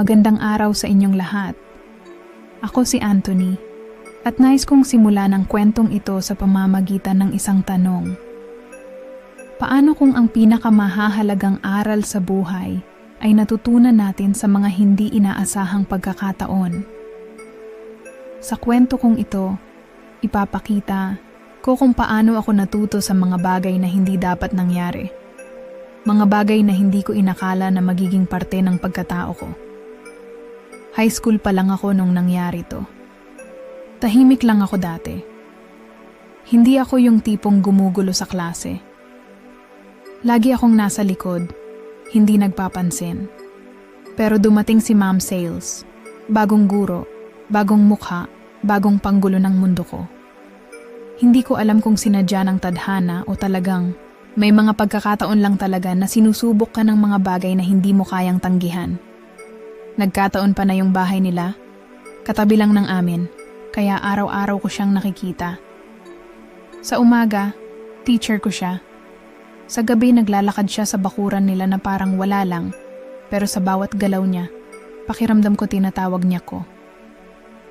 Magandang araw sa inyong lahat. Ako si Anthony at nais kong simula ng kwentong ito sa pamamagitan ng isang tanong. Paano kung ang pinakamahahalagang aral sa buhay ay natutunan natin sa mga hindi inaasahang pagkakataon? Sa kwento kong ito, ipapakita ko kung paano ako natuto sa mga bagay na hindi dapat nangyari. Mga bagay na hindi ko inakala na magiging parte ng pagkatao ko. High school pa lang ako nung nangyari to. Tahimik lang ako dati. Hindi ako yung tipong gumugulo sa klase. Lagi akong nasa likod, hindi nagpapansin. Pero dumating si Ma'am Sales, bagong guro, bagong mukha, bagong panggulo ng mundo ko. Hindi ko alam kung sinadya ng tadhana o talagang may mga pagkakataon lang talaga na sinusubok ka ng mga bagay na hindi mo kayang tanggihan. Nagkataon pa na yung bahay nila, katabi lang ng amin, kaya araw-araw ko siyang nakikita. Sa umaga, teacher ko siya. Sa gabi naglalakad siya sa bakuran nila na parang wala lang, pero sa bawat galaw niya, pakiramdam ko tinatawag niya ko.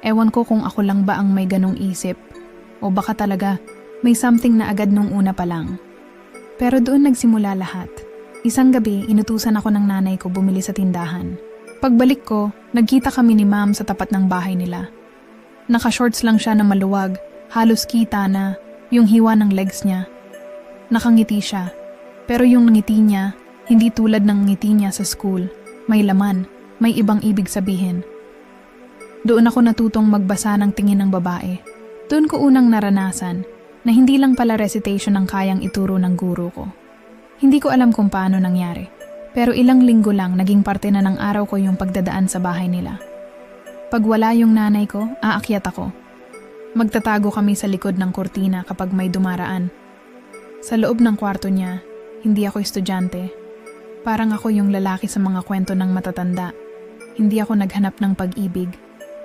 Ewan ko kung ako lang ba ang may ganong isip, o baka talaga may something na agad nung una pa lang. Pero doon nagsimula lahat. Isang gabi, inutusan ako ng nanay ko bumili sa tindahan. Pagbalik ko, nagkita kami ni ma'am sa tapat ng bahay nila. Naka-shorts lang siya na maluwag, halos kita na yung hiwa ng legs niya. Nakangiti siya, pero yung ngiti niya, hindi tulad ng ngiti niya sa school. May laman, may ibang ibig sabihin. Doon ako natutong magbasa ng tingin ng babae. Doon ko unang naranasan na hindi lang pala recitation ang kayang ituro ng guro ko. Hindi ko alam kung paano nangyari. Pero ilang linggo lang naging parte na ng araw ko yung pagdadaan sa bahay nila. Pag wala yung nanay ko, aakyat ako. Magtatago kami sa likod ng kurtina kapag may dumaraan. Sa loob ng kwarto niya, hindi ako estudyante. Parang ako yung lalaki sa mga kwento ng matatanda. Hindi ako naghanap ng pag-ibig.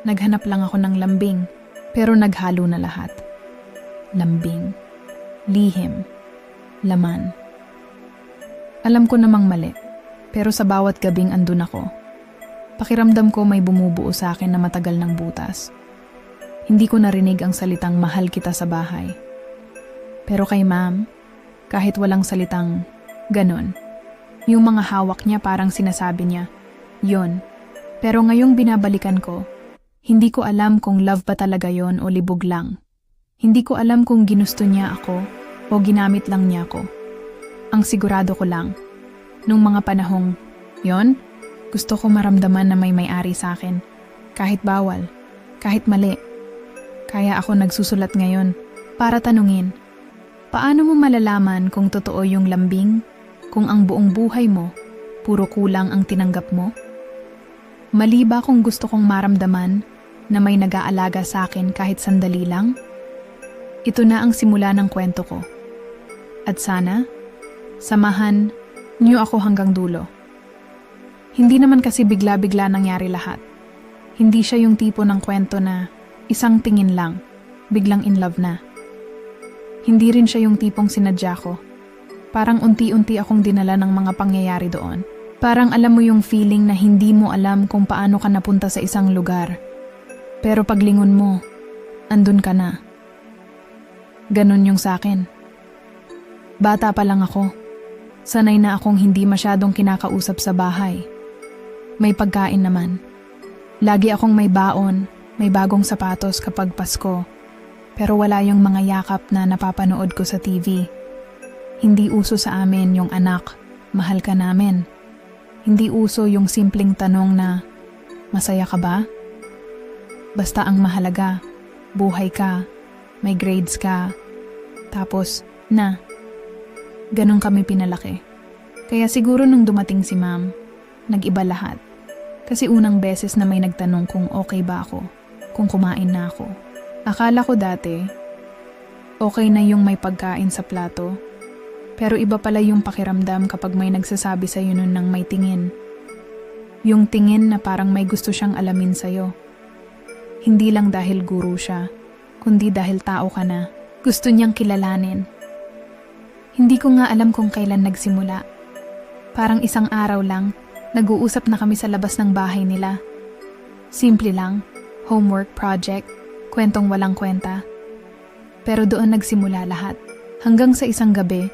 Naghanap lang ako ng lambing, pero naghalo na lahat. Lambing, lihim, laman. Alam ko namang mali, pero sa bawat gabing andun ako. Pakiramdam ko may bumubuo sa akin na matagal ng butas. Hindi ko narinig ang salitang mahal kita sa bahay. Pero kay ma'am, kahit walang salitang ganon, yung mga hawak niya parang sinasabi niya, yon. Pero ngayong binabalikan ko, hindi ko alam kung love ba talaga yon o libog lang. Hindi ko alam kung ginusto niya ako o ginamit lang niya ako. Ang sigurado ko lang, nung mga panahong yon, gusto ko maramdaman na may may-ari sa akin. Kahit bawal, kahit mali. Kaya ako nagsusulat ngayon para tanungin, paano mo malalaman kung totoo yung lambing? Kung ang buong buhay mo, puro kulang ang tinanggap mo? Mali ba kung gusto kong maramdaman na may nag-aalaga sa akin kahit sandali lang? Ito na ang simula ng kwento ko. At sana, samahan niyo ako hanggang dulo. Hindi naman kasi bigla-bigla nangyari lahat. Hindi siya yung tipo ng kwento na isang tingin lang, biglang in love na. Hindi rin siya yung tipong sinadya ko. Parang unti-unti akong dinala ng mga pangyayari doon. Parang alam mo yung feeling na hindi mo alam kung paano ka napunta sa isang lugar. Pero paglingon mo, andun ka na. Ganon yung sa akin. Bata pa lang ako. Sanay na akong hindi masyadong kinakausap sa bahay. May pagkain naman. Lagi akong may baon, may bagong sapatos kapag Pasko. Pero wala yung mga yakap na napapanood ko sa TV. Hindi uso sa amin yung anak, mahal ka namin. Hindi uso yung simpleng tanong na, masaya ka ba? Basta ang mahalaga, buhay ka, may grades ka, tapos na. Ganon kami pinalaki. Kaya siguro nung dumating si ma'am, nag-iba lahat. Kasi unang beses na may nagtanong kung okay ba ako, kung kumain na ako. Akala ko dati, okay na yung may pagkain sa plato. Pero iba pala yung pakiramdam kapag may nagsasabi sa'yo nun ng may tingin. Yung tingin na parang may gusto siyang alamin sa'yo. Hindi lang dahil guru siya, kundi dahil tao ka na. Gusto niyang kilalanin. Hindi ko nga alam kung kailan nagsimula. Parang isang araw lang, Nag-uusap na kami sa labas ng bahay nila. Simple lang, homework project, kwentong walang kwenta. Pero doon nagsimula lahat. Hanggang sa isang gabi,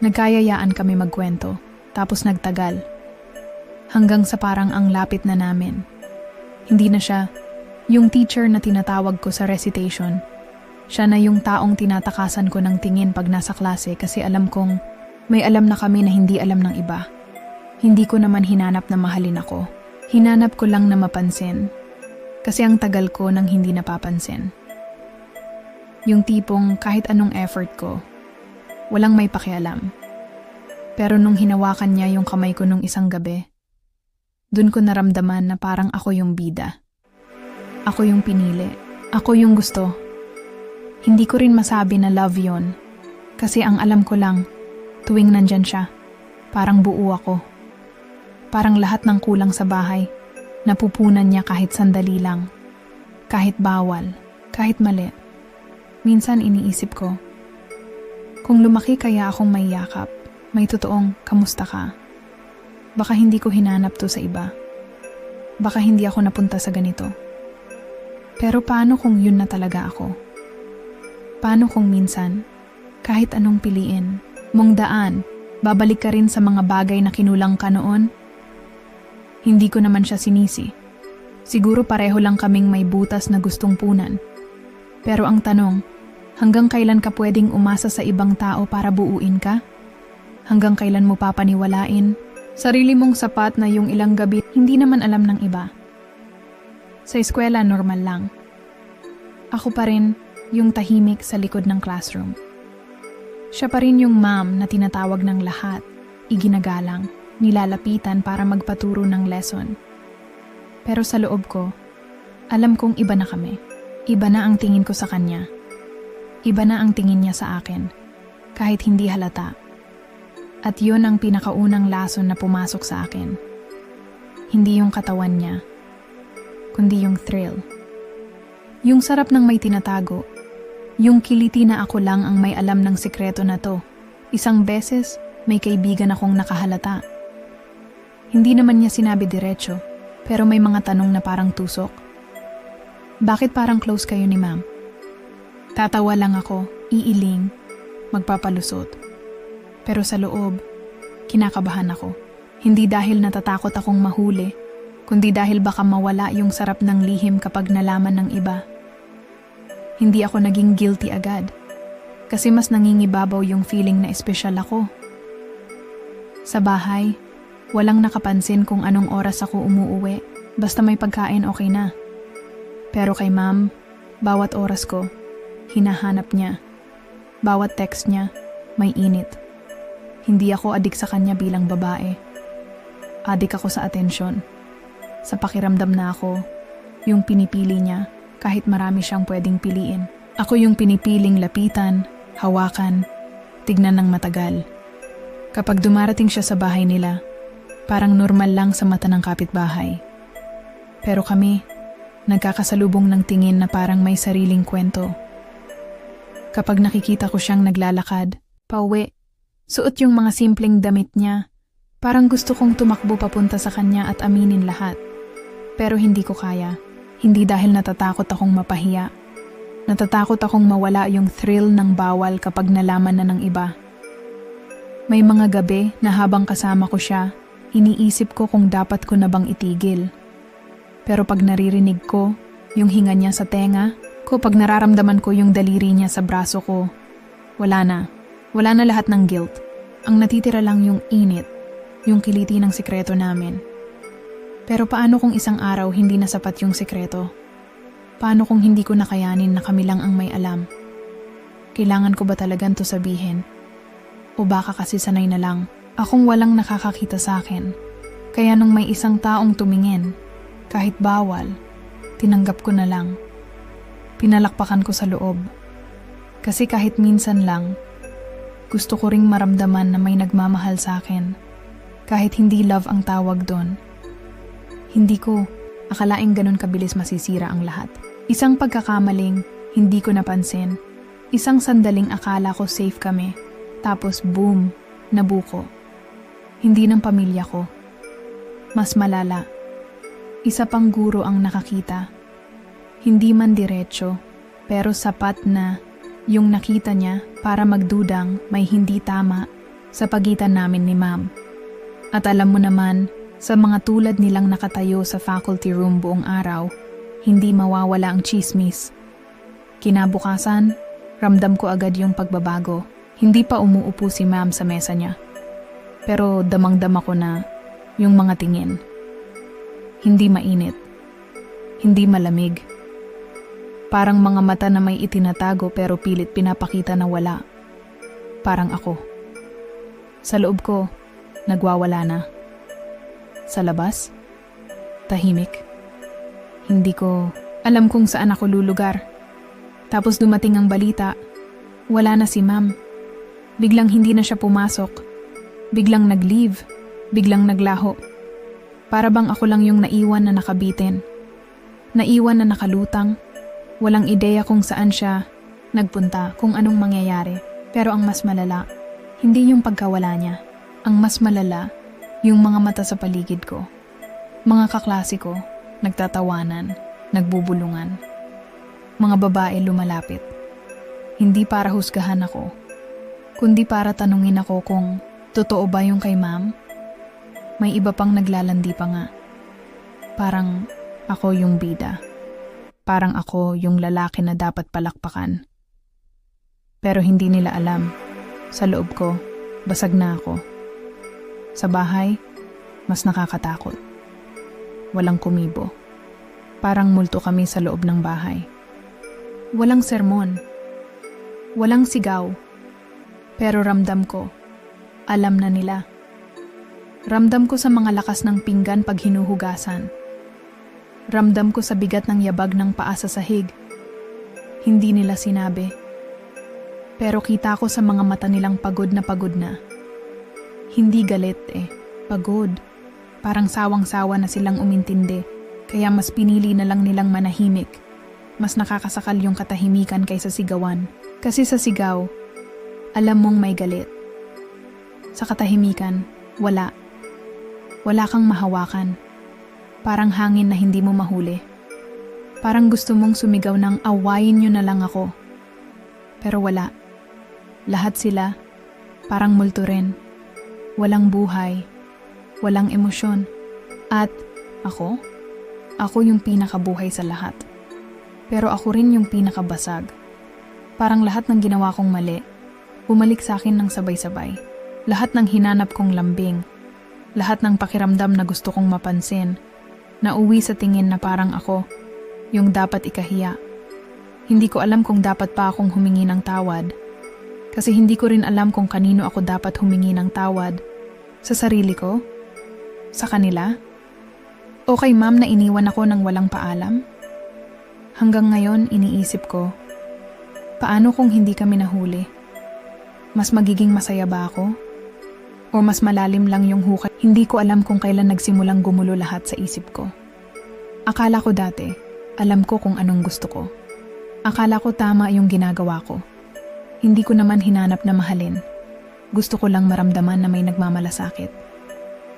nagkayayaan kami magkwento, tapos nagtagal. Hanggang sa parang ang lapit na namin. Hindi na siya yung teacher na tinatawag ko sa recitation. Siya na yung taong tinatakasan ko ng tingin pag nasa klase kasi alam kong may alam na kami na hindi alam ng iba. Hindi ko naman hinanap na mahalin ako. Hinanap ko lang na mapansin. Kasi ang tagal ko nang hindi napapansin. Yung tipong kahit anong effort ko, walang may pakialam. Pero nung hinawakan niya yung kamay ko nung isang gabi, dun ko naramdaman na parang ako yung bida. Ako yung pinili. Ako yung gusto. Hindi ko rin masabi na love yon. Kasi ang alam ko lang, tuwing nandyan siya, parang buo ako. Parang lahat ng kulang sa bahay, napupunan niya kahit sandali lang. Kahit bawal, kahit mali. Minsan iniisip ko, kung lumaki kaya akong may yakap, may totoong kamusta ka. Baka hindi ko hinanap to sa iba. Baka hindi ako napunta sa ganito. Pero paano kung yun na talaga ako? Paano kung minsan, kahit anong piliin, mong daan, babalik ka rin sa mga bagay na kinulang ka noon? Hindi ko naman siya sinisi. Siguro pareho lang kaming may butas na gustong punan. Pero ang tanong, hanggang kailan ka pwedeng umasa sa ibang tao para buuin ka? Hanggang kailan mo papaniwalain? Sarili mong sapat na yung ilang gabi hindi naman alam ng iba. Sa eskwela, normal lang. Ako pa rin yung tahimik sa likod ng classroom. Siya pa rin yung ma'am na tinatawag ng lahat, iginagalang, nilalapitan para magpaturo ng lesson. Pero sa loob ko, alam kong iba na kami. Iba na ang tingin ko sa kanya. Iba na ang tingin niya sa akin, kahit hindi halata. At yun ang pinakaunang lason na pumasok sa akin. Hindi yung katawan niya, kundi yung thrill. Yung sarap ng may tinatago. Yung kiliti na ako lang ang may alam ng sikreto na to. Isang beses, may kaibigan akong nakahalata. Hindi naman niya sinabi diretso, pero may mga tanong na parang tusok. Bakit parang close kayo ni ma'am? Tatawa lang ako, iiling, magpapalusot. Pero sa loob, kinakabahan ako. Hindi dahil natatakot akong mahuli, kundi dahil baka mawala yung sarap ng lihim kapag nalaman ng iba. Hindi ako naging guilty agad, kasi mas nangingibabaw yung feeling na espesyal ako. Sa bahay, walang nakapansin kung anong oras ako umuuwi, basta may pagkain okay na. Pero kay ma'am, bawat oras ko, hinahanap niya. Bawat text niya, may init. Hindi ako adik sa kanya bilang babae. Adik ako sa atensyon. Sa pakiramdam na ako, yung pinipili niya kahit marami siyang pwedeng piliin. Ako yung pinipiling lapitan, hawakan, tignan ng matagal. Kapag dumarating siya sa bahay nila, parang normal lang sa mata ng kapitbahay. Pero kami, nagkakasalubong ng tingin na parang may sariling kwento. Kapag nakikita ko siyang naglalakad, pauwi, suot yung mga simpleng damit niya, parang gusto kong tumakbo papunta sa kanya at aminin lahat. Pero hindi ko kaya. Hindi dahil natatakot akong mapahiya. Natatakot akong mawala yung thrill ng bawal kapag nalaman na ng iba. May mga gabi na habang kasama ko siya, iniisip ko kung dapat ko na bang itigil. Pero pag naririnig ko, yung hinga niya sa tenga, ko pag nararamdaman ko yung daliri niya sa braso ko, wala na. Wala na lahat ng guilt. Ang natitira lang yung init, yung kiliti ng sikreto namin. Pero paano kung isang araw hindi na sapat yung sekreto? Paano kung hindi ko nakayanin na kami lang ang may alam? Kailangan ko ba talagang to sabihin? O baka kasi sanay na lang, akong walang nakakakita sa akin. Kaya nung may isang taong tumingin, kahit bawal, tinanggap ko na lang. Pinalakpakan ko sa loob. Kasi kahit minsan lang, gusto ko ring maramdaman na may nagmamahal sa akin. Kahit hindi love ang tawag doon hindi ko akalaing ganun kabilis masisira ang lahat. Isang pagkakamaling, hindi ko napansin. Isang sandaling akala ko safe kami. Tapos boom, nabuko. Hindi ng pamilya ko. mas malala. Isa pang guro ang nakakita. Hindi man diretso, pero sapat na yung nakita niya para magdudang may hindi tama sa pagitan namin ni ma'am. At alam mo naman, sa mga tulad nilang nakatayo sa faculty room buong araw, hindi mawawala ang chismis. Kinabukasan, ramdam ko agad yung pagbabago. Hindi pa umuupo si ma'am sa mesa niya. Pero damang-dama ko na yung mga tingin. Hindi mainit. Hindi malamig. Parang mga mata na may itinatago pero pilit pinapakita na wala. Parang ako. Sa loob ko, nagwawala na. Sa labas, tahimik. Hindi ko alam kung saan ako lulugar. Tapos dumating ang balita, wala na si ma'am. Biglang hindi na siya pumasok. Biglang nag-leave. Biglang naglaho. Para bang ako lang yung naiwan na nakabitin. Naiwan na nakalutang. Walang ideya kung saan siya nagpunta, kung anong mangyayari. Pero ang mas malala, hindi yung pagkawala niya. Ang mas malala, yung mga mata sa paligid ko. Mga kaklase ko, nagtatawanan, nagbubulungan. Mga babae lumalapit. Hindi para husgahan ako, kundi para tanungin ako kung totoo ba yung kay ma'am? May iba pang naglalandi pa nga. Parang ako yung bida. Parang ako yung lalaki na dapat palakpakan. Pero hindi nila alam. Sa loob ko, basag na ako. Sa bahay, mas nakakatakot. Walang kumibo. Parang multo kami sa loob ng bahay. Walang sermon. Walang sigaw. Pero ramdam ko, alam na nila. Ramdam ko sa mga lakas ng pinggan pag hinuhugasan. Ramdam ko sa bigat ng yabag ng paa sa sahig. Hindi nila sinabi. Pero kita ko sa mga mata nilang pagod na pagod na. Hindi galit eh, pagod. Parang sawang-sawa na silang umintindi, kaya mas pinili na lang nilang manahimik. Mas nakakasakal yung katahimikan kaysa sigawan. Kasi sa sigaw, alam mong may galit. Sa katahimikan, wala. Wala kang mahawakan. Parang hangin na hindi mo mahuli. Parang gusto mong sumigaw ng awayin nyo na lang ako. Pero wala. Lahat sila, parang multo rin. Walang buhay. Walang emosyon. At ako? Ako yung pinakabuhay sa lahat. Pero ako rin yung pinakabasag. Parang lahat ng ginawa kong mali, bumalik sa akin ng sabay-sabay. Lahat ng hinanap kong lambing, lahat ng pakiramdam na gusto kong mapansin, nauwi sa tingin na parang ako, yung dapat ikahiya. Hindi ko alam kung dapat pa akong humingi ng tawad. Kasi hindi ko rin alam kung kanino ako dapat humingi ng tawad. Sa sarili ko? Sa kanila? O kay ma'am na iniwan ako ng walang paalam? Hanggang ngayon iniisip ko, paano kung hindi kami nahuli? Mas magiging masaya ba ako? O mas malalim lang yung hukay? Hindi ko alam kung kailan nagsimulang gumulo lahat sa isip ko. Akala ko dati, alam ko kung anong gusto ko. Akala ko tama yung ginagawa ko. Hindi ko naman hinanap na mahalin. Gusto ko lang maramdaman na may nagmamalasakit.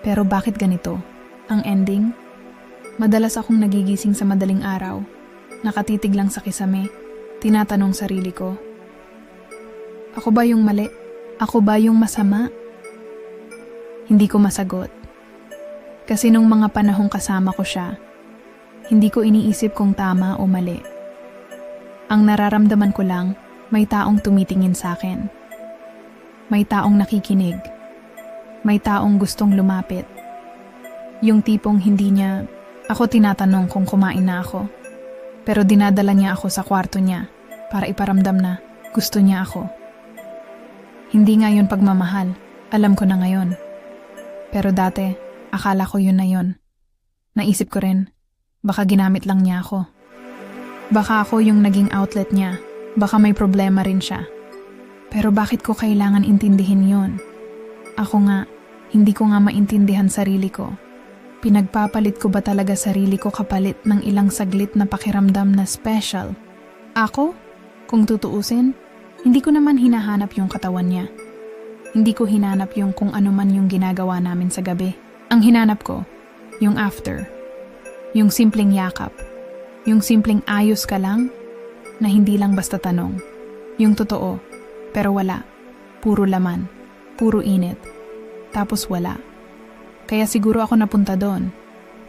Pero bakit ganito? Ang ending? Madalas akong nagigising sa madaling araw, nakatitig lang sa kisame, tinatanong sarili ko. Ako ba yung mali? Ako ba yung masama? Hindi ko masagot. Kasi nung mga panahong kasama ko siya, hindi ko iniisip kung tama o mali. Ang nararamdaman ko lang, may taong tumitingin sa akin. May taong nakikinig. May taong gustong lumapit. Yung tipong hindi niya, ako tinatanong kung kumain na ako. Pero dinadala niya ako sa kwarto niya para iparamdam na gusto niya ako. Hindi nga yun pagmamahal, alam ko na ngayon. Pero dati, akala ko yun na yun. Naisip ko rin, baka ginamit lang niya ako. Baka ako yung naging outlet niya, baka may problema rin siya. Pero bakit ko kailangan intindihin yon? Ako nga, hindi ko nga maintindihan sarili ko. Pinagpapalit ko ba talaga sarili ko kapalit ng ilang saglit na pakiramdam na special? Ako? Kung tutuusin, hindi ko naman hinahanap yung katawan niya. Hindi ko hinanap yung kung ano man yung ginagawa namin sa gabi. Ang hinanap ko, Yung after. Yung simpleng yakap. Yung simpleng ayos ka lang na hindi lang basta tanong. Yung totoo, pero wala. Puro laman. Puro init. Tapos wala. Kaya siguro ako napunta doon.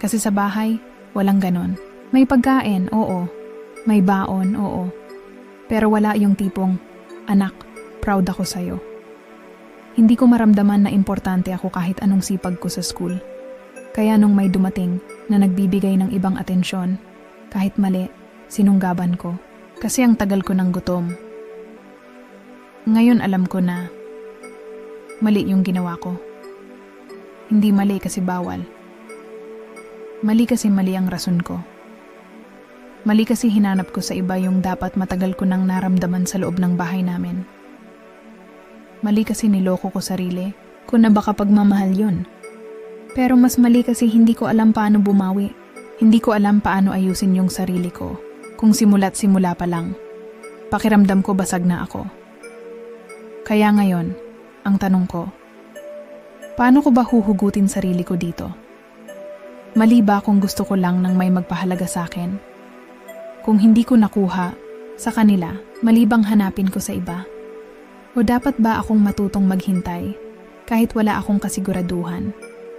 Kasi sa bahay, walang ganon. May pagkain, oo. May baon, oo. Pero wala yung tipong, anak, proud ako sa'yo. Hindi ko maramdaman na importante ako kahit anong sipag ko sa school. Kaya nung may dumating na nagbibigay ng ibang atensyon, kahit mali, sinunggaban ko. Kasi ang tagal ko ng gutom. Ngayon alam ko na mali yung ginawa ko. Hindi mali kasi bawal. Mali kasi mali ang rason ko. Mali kasi hinanap ko sa iba yung dapat matagal ko nang naramdaman sa loob ng bahay namin. Mali kasi niloko ko sarili kung na baka pagmamahal yun. Pero mas mali kasi hindi ko alam paano bumawi. Hindi ko alam paano ayusin yung sarili ko. Kung simula't simula pa lang. Pakiramdam ko basag na ako. Kaya ngayon, ang tanong ko, paano ko ba huhugutin sarili ko dito? Mali ba kung gusto ko lang ng may magpahalaga sa akin? Kung hindi ko nakuha, sa kanila, mali bang hanapin ko sa iba? O dapat ba akong matutong maghintay kahit wala akong kasiguraduhan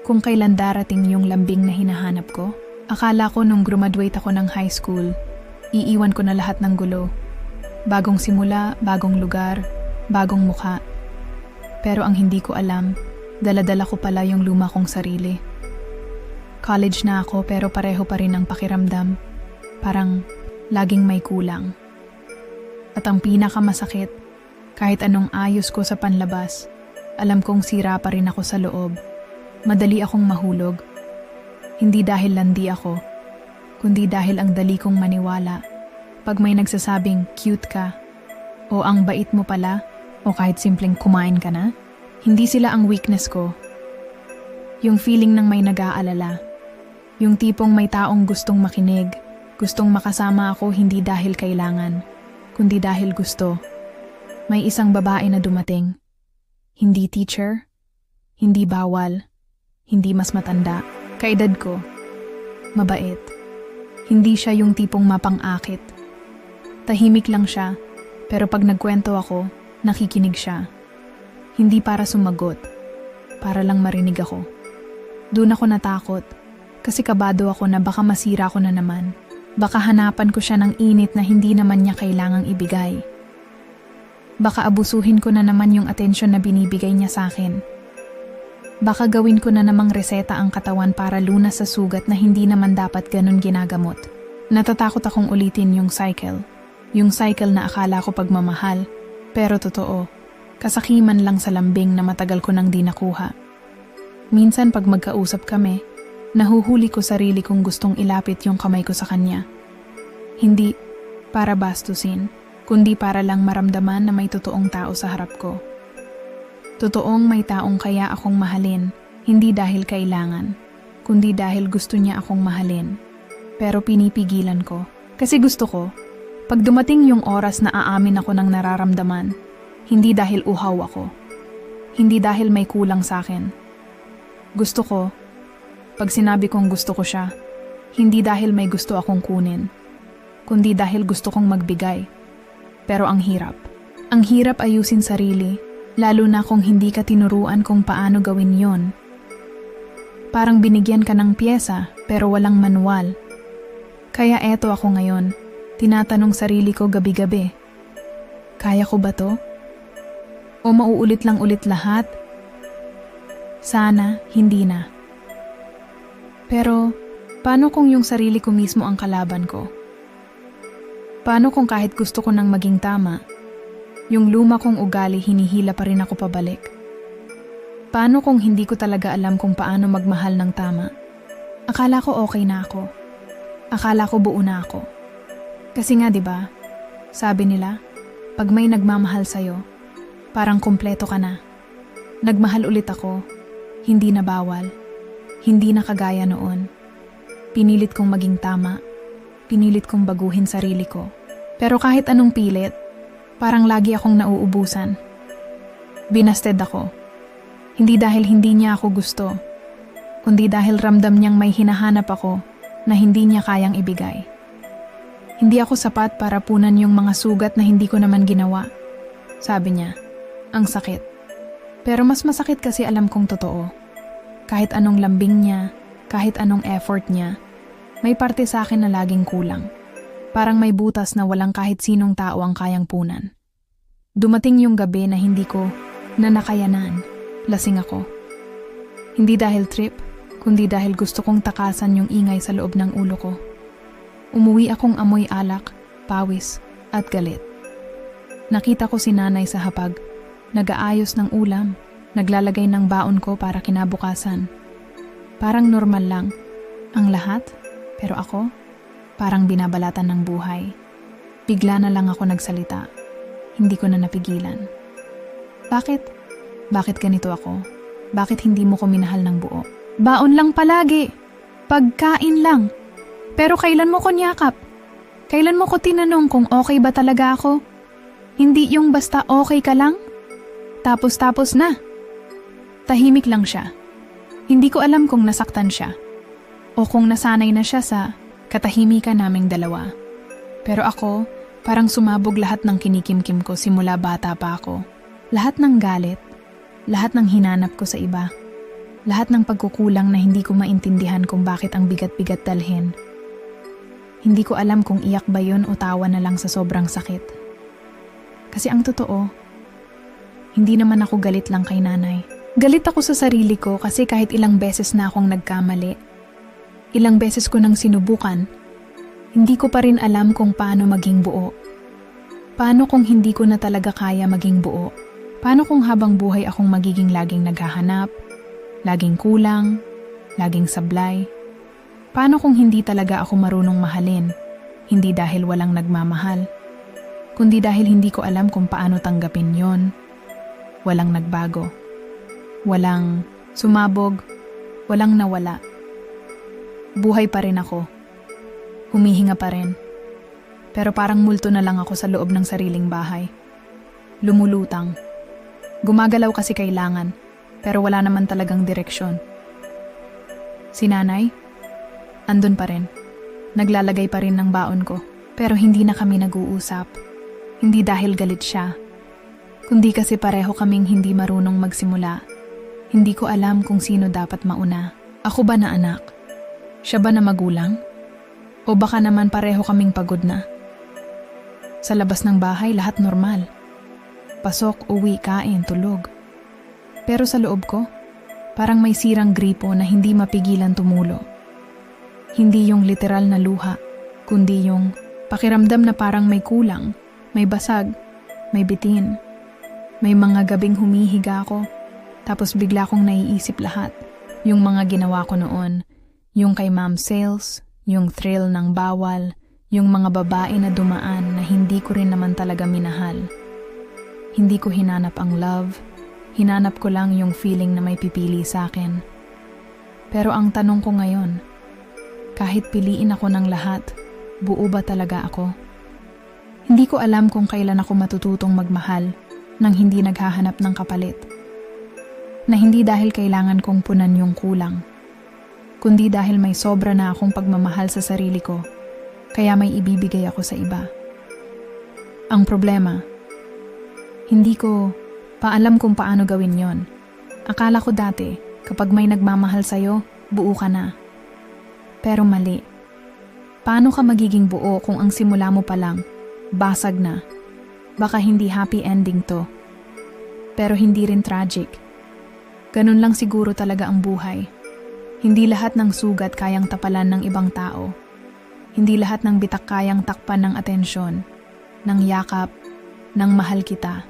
kung kailan darating yung lambing na hinahanap ko? Akala ko nung graduate ako ng high school, iiwan ko na lahat ng gulo. Bagong simula, bagong lugar, bagong mukha. Pero ang hindi ko alam, daladala ko pala yung luma kong sarili. College na ako pero pareho pa rin ang pakiramdam. Parang laging may kulang. At ang pinakamasakit, kahit anong ayos ko sa panlabas, alam kong sira pa rin ako sa loob. Madali akong mahulog. Hindi dahil landi ako, kundi dahil ang dali kong maniwala. Pag may nagsasabing cute ka, o ang bait mo pala, o kahit simpleng kumain ka na, hindi sila ang weakness ko. Yung feeling ng may nag-aalala. Yung tipong may taong gustong makinig, gustong makasama ako hindi dahil kailangan, kundi dahil gusto. May isang babae na dumating. Hindi teacher, hindi bawal, hindi mas matanda, kaedad ko. Mabait. Hindi siya yung tipong mapang-akit. Tahimik lang siya, pero pag nagkwento ako, nakikinig siya. Hindi para sumagot, para lang marinig ako. Doon ako natakot, kasi kabado ako na baka masira ko na naman. Baka hanapan ko siya ng init na hindi naman niya kailangang ibigay. Baka abusuhin ko na naman yung atensyon na binibigay niya sa akin. Baka gawin ko na namang reseta ang katawan para lunas sa sugat na hindi naman dapat ganun ginagamot. Natatakot akong ulitin yung cycle. Yung cycle na akala ko pagmamahal, pero totoo. Kasakiman lang sa lambing na matagal ko nang di nakuha. Minsan pag magkausap kami, nahuhuli ko sarili kong gustong ilapit yung kamay ko sa kanya. Hindi para bastusin, kundi para lang maramdaman na may totoong tao sa harap ko. Totoong may taong kaya akong mahalin, hindi dahil kailangan, kundi dahil gusto niya akong mahalin. Pero pinipigilan ko, kasi gusto ko, pag dumating yung oras na aamin ako ng nararamdaman, hindi dahil uhaw ako, hindi dahil may kulang sa akin. Gusto ko, pag sinabi kong gusto ko siya, hindi dahil may gusto akong kunin, kundi dahil gusto kong magbigay. Pero ang hirap. Ang hirap ayusin sarili, lalo na kung hindi ka tinuruan kung paano gawin yon. Parang binigyan ka ng pyesa pero walang manual. Kaya eto ako ngayon, tinatanong sarili ko gabi-gabi. Kaya ko ba to? O mauulit lang ulit lahat? Sana, hindi na. Pero, paano kung yung sarili ko mismo ang kalaban ko? Paano kung kahit gusto ko nang maging tama, yung luma kong ugali hinihila pa rin ako pabalik? Paano kung hindi ko talaga alam kung paano magmahal ng tama? Akala ko okay na ako. Akala ko buo na ako. Kasi nga 'di ba? Sabi nila, pag may nagmamahal sa'yo, parang kumpleto ka na. Nagmahal ulit ako, hindi na bawal, hindi na kagaya noon. Pinilit kong maging tama, pinilit kong baguhin sarili ko. Pero kahit anong pilit, parang lagi akong nauubusan. Binasted ako. Hindi dahil hindi niya ako gusto, kundi dahil ramdam niyang may hinahanap ako na hindi niya kayang ibigay. Hindi ako sapat para punan yung mga sugat na hindi ko naman ginawa. Sabi niya, ang sakit. Pero mas masakit kasi alam kong totoo. Kahit anong lambing niya, kahit anong effort niya, may parte sa akin na laging kulang. Parang may butas na walang kahit sinong tao ang kayang punan. Dumating yung gabi na hindi ko na nakayanan. Lasing ako. Hindi dahil trip, kundi dahil gusto kong takasan yung ingay sa loob ng ulo ko. Umuwi akong amoy alak, pawis, at galit. Nakita ko si nanay sa hapag, nagaayos ng ulam, naglalagay ng baon ko para kinabukasan. Parang normal lang, ang lahat, pero ako, parang binabalatan ng buhay. Bigla na lang ako nagsalita. Hindi ko na napigilan. Bakit? Bakit ganito ako? Bakit hindi mo ko minahal ng buo? Baon lang palagi. Pagkain lang. Pero kailan mo ko niyakap? Kailan mo ko tinanong kung okay ba talaga ako? Hindi yung basta okay ka lang? Tapos-tapos na. Tahimik lang siya. Hindi ko alam kung nasaktan siya. O kung nasanay na siya sa katahimikan naming dalawa. Pero ako, parang sumabog lahat ng kinikimkim ko simula bata pa ako. Lahat ng galit, lahat ng hinanap ko sa iba. Lahat ng pagkukulang na hindi ko maintindihan kung bakit ang bigat-bigat dalhin. Hindi ko alam kung iyak ba yun o tawa na lang sa sobrang sakit. Kasi ang totoo, hindi naman ako galit lang kay nanay. Galit ako sa sarili ko kasi kahit ilang beses na akong nagkamali, ilang beses ko nang sinubukan, hindi ko pa rin alam kung paano maging buo. Paano kung hindi ko na talaga kaya maging buo? Paano kung habang buhay akong magiging laging naghahanap, laging kulang, laging sablay? Paano kung hindi talaga ako marunong mahalin? Hindi dahil walang nagmamahal, kundi dahil hindi ko alam kung paano tanggapin yon. Walang nagbago. Walang sumabog. Walang nawala. Buhay pa rin ako. Humihinga pa rin. Pero parang multo na lang ako sa loob ng sariling bahay. Lumulutang. Gumagalaw kasi kailangan, pero wala naman talagang direksyon. Si nanay, andun pa rin. Naglalagay pa rin ng baon ko, pero hindi na kami nag-uusap. Hindi dahil galit siya, kundi kasi pareho kaming hindi marunong magsimula. Hindi ko alam kung sino dapat mauna. Ako ba na anak? Siya ba na magulang? O baka naman pareho kaming pagod na? Sa labas ng bahay, lahat normal. Pasok, uwi, kain, tulog. Pero sa loob ko, parang may sirang gripo na hindi mapigilan tumulo. Hindi yung literal na luha, kundi yung pakiramdam na parang may kulang, may basag, may bitin. May mga gabing humihiga ako, tapos bigla kong naiisip lahat. Yung mga ginawa ko noon, yung kay ma'am sales, yung thrill ng bawal, yung mga babae na dumaan na hindi ko rin naman talaga minahal. Hindi ko hinanap ang love, hinanap ko lang yung feeling na may pipili sa akin. Pero ang tanong ko ngayon, kahit piliin ako ng lahat, buo ba talaga ako? Hindi ko alam kung kailan ako matututong magmahal nang hindi naghahanap ng kapalit. Na hindi dahil kailangan kong punan yung kulang, kundi dahil may sobra na akong pagmamahal sa sarili ko, kaya may ibibigay ako sa iba. Ang problema, hindi ko paalam kung paano gawin yon. Akala ko dati, kapag may nagmamahal sa'yo, buo ka na. Pero mali. Paano ka magiging buo kung ang simula mo pa lang, basag na? Baka hindi happy ending to. Pero hindi rin tragic. Ganun lang siguro talaga ang buhay. Hindi lahat ng sugat kayang tapalan ng ibang tao. Hindi lahat ng bitak kayang takpan ng atensyon, ng yakap, ng mahal kita.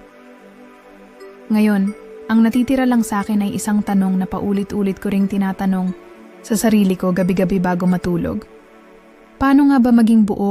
Ngayon, ang natitira lang sa akin ay isang tanong na paulit-ulit ko ring tinatanong sa sarili ko gabi-gabi bago matulog. Paano nga ba maging buo